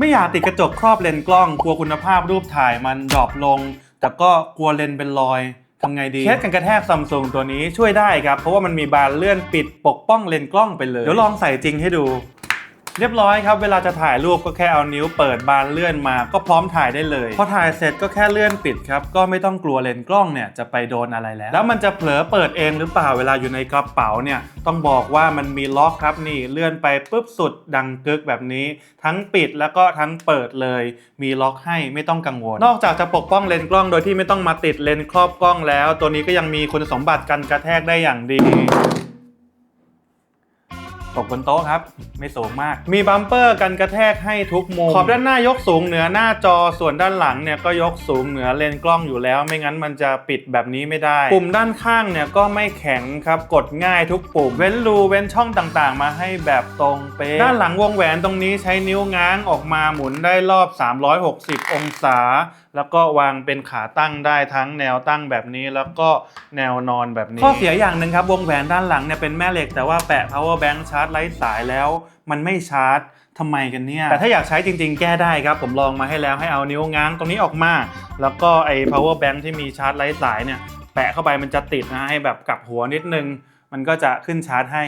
ไม่อยากติดกระจกครอบเลนส์กล้อง กลัวคุณภาพรูปถ่ายมันดรอปลง แต่ก็กลัวเลนส์เป็นรอยทำไงดีเคสกันกระแทกซัมซุงตัวนี้ช่วยได้ครับ เพราะว่ามันมีบานเลื่อนปิดปกป้องเลนส์กล้องไปเลย เดี๋ยวลองใส่จริงให้ดู เรียบร้อยครับ เวลาจะถ่ายรูปก็แค่เอานิ้วเปิดบานเลื่อนมา ก็พร้อมถ่ายได้เลย พอถ่ายเสร็จก็แค่เลื่อนปิดครับ ก็ไม่ต้องกลัวเลนส์กล้องเนี่ยจะไปโดนอะไรแล้ว แล้วมันจะเผลอเปิดเองหรือเปล่าเวลาอยู่ในกระเป๋าเนี่ยต้องบอกว่ามันมีล็อกครับนี่เลื่อนไปปุ๊บสุดดังกึกแบบนี้ ทั้งปิดแล้วก็ทั้งเปิดเลย มีล็อกให้ไม่ต้องกังวล นอกจากจะปกป้องเลนส์กล้องโดยที่ไม่ต้องมาติดเลนส์ครอบกล้องแล้ว ตัวนี้ก็ยังมีคุณสมบัติกันกระแทกได้อย่างดี ตกบนโต๊ะครับ ไม่สูงมาก มีบัมเปอร์กันกระแทกให้ทุกมุมขอบด้านหน้ายกสูงเหนือหน้าจอส่วนด้านหลังเนี่ยก็ยกสูงเหนือเลนส์กล้องอยู่แล้ว ไม่งั้นมันจะปิดแบบนี้ไม่ได้ ปุ่มด้านข้างเนี่ยก็ไม่แข็งครับกดง่ายทุกปุ่ม เว้นรูเว้นช่องต่างๆ มาให้แบบตรงเป๊ะด้านหลังวงแหวนตรงนี้ใช้นิ้วง้างออกมาหมุนได้รอบ 360 องศา แล้วก็วางเป็นขาตั้งได้ทั้งแนวตั้งแบบนี้แล้วก็แนวนอนแบบนี้ ข้อเสียอย่างหนึ่งครับวงแหวนด้านหลังเนี่ยเป็นแม่เหล็กแต่ว่าแปะ power bank ชาร์จไร้สายแล้ว มันไม่ชาร์จทำไมกันเนี่ย แต่ถ้าอยากใช้จริงๆ แก้ได้ครับ ผมลองมาให้แล้วให้เอานิ้วง้างตรงนี้ออกมา แล้วก็ไอ้ power bank ที่มีชาร์จไร้สายเนี่ยแปะเข้าไปมันจะติดนะให้แบบกลับหัวนิดนึง มันก็จะขึ้นชาร์จให้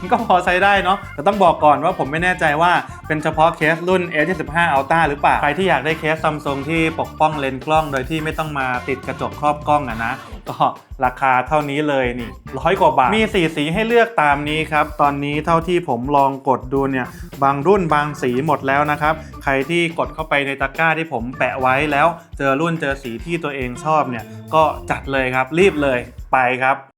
มันก็พอใช้ได้เนาะแต่ต้องบอกก่อนว่าผมไม่แน่ใจว่าเป็นเฉพาะเคสรุ่น A75 Ultra หรือเปล่า ใครที่อยากได้เคสซัมซุงที่ปกป้องเลนส์กล้องโดยที่ไม่ต้องมาติดกระจกครอบกล้องอะนะ ก็ราคาเท่านี้เลยนี่ร้อยกว่าบาท มีสีสีให้เลือกตามนี้ครับ ตอนนี้เท่าที่ผมลองกดดูเนี่ย บางรุ่นบางสีหมดแล้วนะครับ ใครที่กดเข้าไปในตะกร้าที่ผมแปะไว้แล้ว เจอรุ่นเจอสีที่ตัวเองชอบเนี่ย ก็จัดเลยครับรีบเลยไปครับ